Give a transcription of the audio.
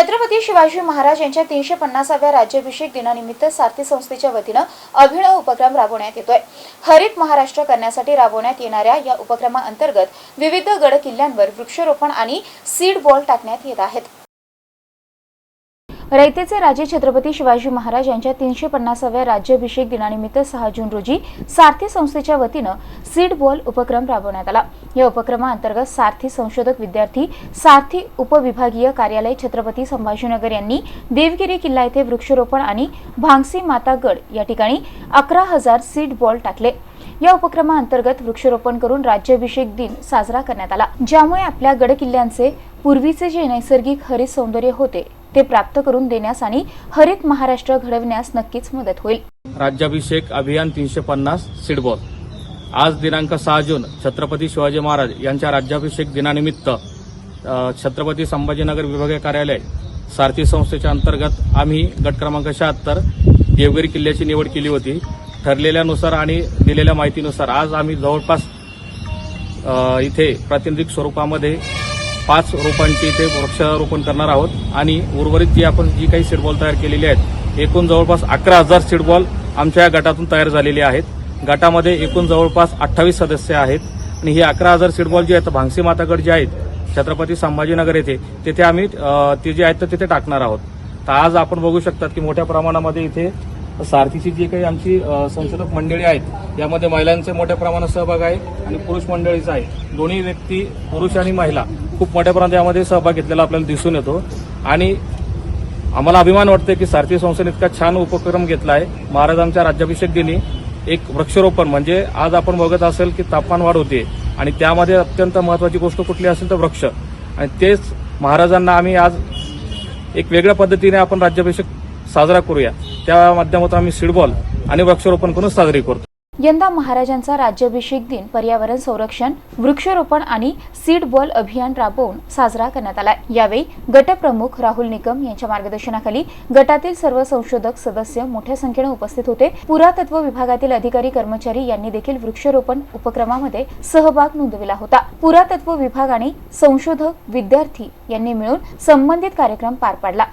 छत्रपती शिवाजी महाराज यांच्या तीनशे पन्नासाव्या राज्याभिषेक दिनानिमित्त सारथी संस्थेच्या वतीनं अभिनव उपक्रम राबवण्यात येतोय. हरित महाराष्ट्र करण्यासाठी राबवण्यात येणाऱ्या या उपक्रमाअंतर्गत विविध गड किल्ल्यांवर वृक्षारोपण आणि सीड बॉल टाकण्यात येत आहेत. रयतेचे राजे छत्रपती शिवाजी महाराज यांच्या तीनशे पन्नासाव्या राज्याभिषेक दिनानिमित्त सहा जून रोजी सारथी संस्थेच्या वतीनं सीड बॉल उपक्रम राबवण्यात आला. या उपक्रमाअंतर्गत सारथी संशोधक विद्यार्थी सारथी उपविभागीय कार्यालय छत्रपती संभाजीनगर यांनी देवगिरी किल्ला येथे वृक्षारोपण आणि भांगसी मातागड या ठिकाणी अकरा हजार सीड बॉल टाकले. या उपक्रमाअंतर्गत वृक्षारोपण करून राज्याभिषेक दिन साजरा करण्यात आला. ज्यामुळे आपल्या गडकिल्ल्यांचे पूर्वीचे जे नैसर्गिक हरित सौंदर्य होते ते प्राप्त करून देण्यास आणि हरित महाराष्ट्र घडविण्यास नक्कीच मदत होईल. राज्याभिषेक अभियान तीनशे पन्नास सिडबॉल. आज दिनांक सहा जून छत्रपती शिवाजी महाराज यांच्या राज्याभिषेक दिनानिमित्त छत्रपती संभाजीनगर विभागीय कार्यालय सारथी संस्थेच्या अंतर्गत आम्ही गट क्रमांक शहात्तर देवगिरी किल्ल्याची निवड केली होती. ठरलेल्यानुसार आणि दिलेल्या माहितीनुसार आज आम्ही जवळपास इथे प्रातिनिधिक स्वरूपामध्ये पाच रोपांची इथे वृक्षारोपण करणार आहोत. आणि उर्वरित जी आपण जी काही सीडबॉल तयार केलेली आहेत एकूण जवळपास अकरा हजार सीडबॉल आमच्या या गटातून तयार झालेले आहेत. गटामध्ये एकूण जवळपास अठ्ठावीस सदस्य आहेत. आणि ही अकरा हजार सीडबॉल जी आहेत भांगसी मातागड जे आहेत छत्रपती संभाजीनगर येथे तिथे आम्ही ते जे आहेत तर तिथे टाकणार आहोत. तर आज आपण बघू शकतात की मोठ्या प्रमाणामध्ये इथे सारथीची जी काही आमची संशोधक मंडळी आहेत यामध्ये महिलांचे मोठ्या प्रमाणात सहभाग आहे आणि पुरुष मंडळीचा आहे. दोन्ही व्यक्ती पुरुष आणि महिला खूप मोठ्या प्रमाणात यामध्ये सहभाग घेतलेला आपल्याला दिसून येतो. आणि आम्हाला अभिमान वाटतोय की सारथी संस्थेने इतका छान उपक्रम घेतला आहे महाराजांच्या राज्याभिषेक दिनी एक वृक्षारोपण म्हणजे आज आपण बघत असेल की तापमान वाढ होते आणि त्यामध्ये अत्यंत महत्वाची गोष्ट कुठली असेल तर वृक्ष. आणि तेच महाराजांना आम्ही आज एक वेगळ्या पद्धतीने आपण राज्याभिषेक साजरा करूया. त्या माध्यमातून आम्ही सिडबॉल आणि वृक्षारोपण करून साजरी करतो. यंदा महाराजांचा राज्याभिषेक दिन पर्यावरण संरक्षण वृक्षारोपण आणि सीड बॉल अभियान राबवून साजरा करण्यात आला. यावेळी गटप्रमुख राहुल निकम यांच्या मार्गदर्शनाखाली गटातील सर्व संशोधक सदस्य मोठ्या संख्येने उपस्थित होते. पुरातत्व विभागातील अधिकारी कर्मचारी यांनी देखील वृक्षारोपण उपक्रमामध्ये सहभाग नोंदविला होता. पुरातत्व विभाग आणि संशोधक विद्यार्थी यांनी मिळून संबंधित कार्यक्रम पार पाडला.